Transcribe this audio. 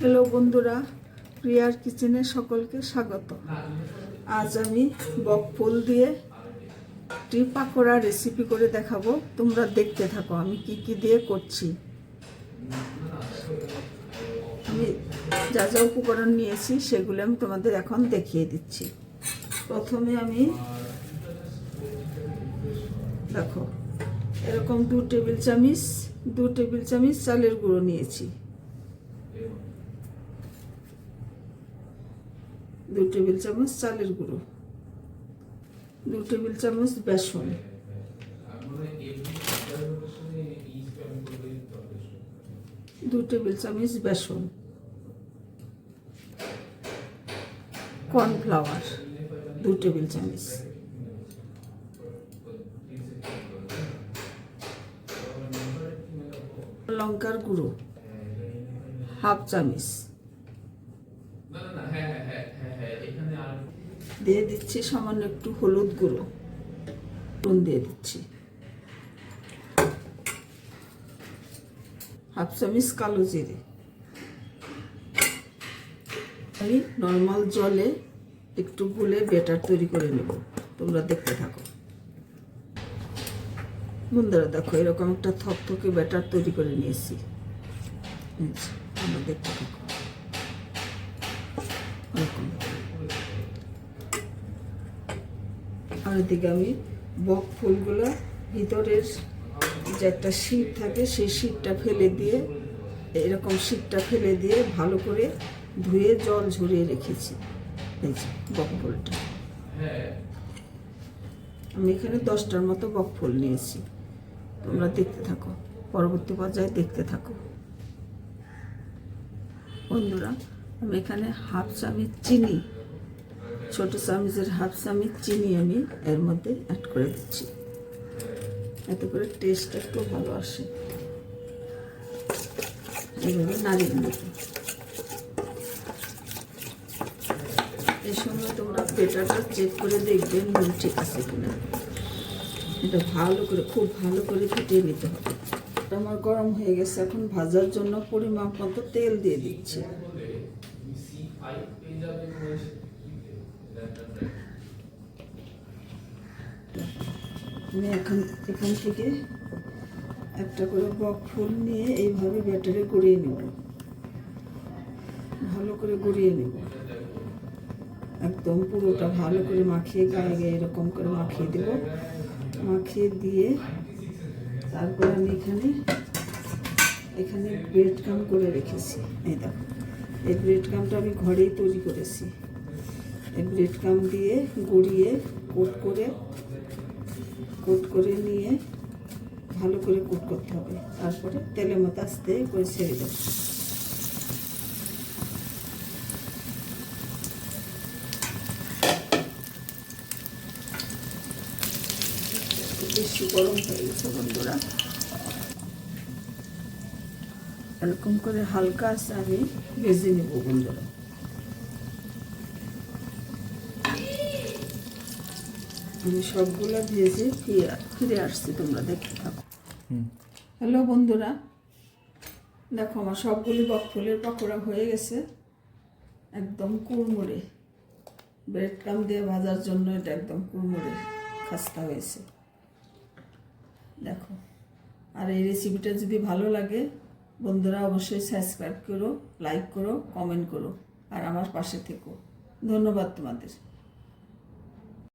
Hello বন্ধুরা, প্রিয়ার কিচেনে সকলকে স্বাগত। আজ আমি বক ফুল দিয়ে একটি পাকোড়া রেসিপি করে দেখাবো। তোমরা দেখতে থাকো আমি কি কি দিয়ে করছি। আমি যা যা উপকরণ নিয়েছি সেগুলো আমি তোমাদের এখন দেখিয়ে দিচ্ছি। প্রথমে আমি দেখো, এরকম দু টেবিল চামিচ, দু টেবিল চামিচ চালের গুঁড়ো নিয়েছি। দু টেবিল চামচ চালের গুঁড়ো দু টেবিল চামচ বেসন। দু টেবিল চামচ বেসন। কর্নফ্লাওয়ার দু টেবিল চামচ। লঙ্কার গুঁড়ো, হাফ চামচ। দিয়ে দিচ্ছি সামান্য একটু হলুদ গুঁড়ো। নুন দিয়ে দিচ্ছি। হাফ চামচ কালো জিরে। আমি নর্মাল জলে একটু গুলে বেটার তৈরি করে নেব। তোমরা দেখতে থাকো। বন্ধুরা দেখো, এরকম একটা থকথকে ব্যাটার তৈরি করে নিয়েছি। তোমরা দেখতে থাকো। এরকম। আর এদিকে আমি বক ফুলগুলো, ভিতরের যে একটা শীত থাকে, সেই শীতটা ফেলে দিয়ে, এরকম শীতটা ফেলে দিয়ে ভালো করে ধুয়ে জল ঝরিয়ে রেখেছি। এই যে বক ফুলটা। আমি এখানে দশটার মতো বক ফুল নিয়েছি। তোমরা দেখতে থাকো, পরবর্তী পর্যায়ে দেখতে থাকো। বন্ধুরা, আমি এখানে হাফ চামচ চিনি ছোট চামচের হাফ চামচ চিনি আমি এর মধ্যে অ্যাড করে দিচ্ছি। এতে করে টেস্ট একটু ভালো আসে। এইভাবে নাড়িয়ে এই সময় তোমরা পেটাটা চেক করে দেখবে নুন ঠিক আছে কিনা। এটা ভালো করে, খুব ভালো করে ফুটিয়ে নিতে হবে। আমার গরম হয়ে গেছে, এখন ভাজার জন্য পরিমাপ মতো তেল দিয়ে দিচ্ছি। আমি এখন, এখান থেকে একটা করে বক ফুল নিয়ে এইভাবে ব্যাটারে গড়িয়ে নেব। ভালো করে গড়িয়ে নেব। একদম পুরোটা ভালো করে মাখিয়ে গায়ে গায়ে এরকম করে মাখিয়ে দেব। মাখিয়ে দিয়ে তারপর আমি এখানে এখানে ব্রেড কাম করে রেখেছি। এই দেখো, এই ব্রেড কামটা আমি ঘরেই তৈরি করেছি। এই ব্রেড কাম দিয়ে গড়িয়ে কোট করে কোট করে নিয়ে ভালো করে কোট করতে হবে। তারপরে তেলের মতো আস্তে করে ছেড়ে দেবো। বেশি গরম হয়ে গেছে বন্ধুরা। এরকম করে হালকা আছে আমি ভেজে নেব বন্ধুরা। আমি সবগুলো ভেজে ফিরে ফিরে আসছি তোমরা দেখতে থাকো। হ্যালো বন্ধুরা দেখো আমার সবগুলি বকফুলের পকোড়া হয়ে গেছে একদম কুড়মুড়ে। ব্রেড কাম দিয়ে ভাজার জন্য এটা একদম কুড়মুড়ে খাস্তা হয়েছে। দেখো আর এই রেসিপিটা যদি ভালো লাগে বন্ধুরা অবশ্যই সাবস্ক্রাইব করো লাইক করো কমেন্ট করো আর আমার পাশে থেকো। ধন্যবাদ তোমাদের।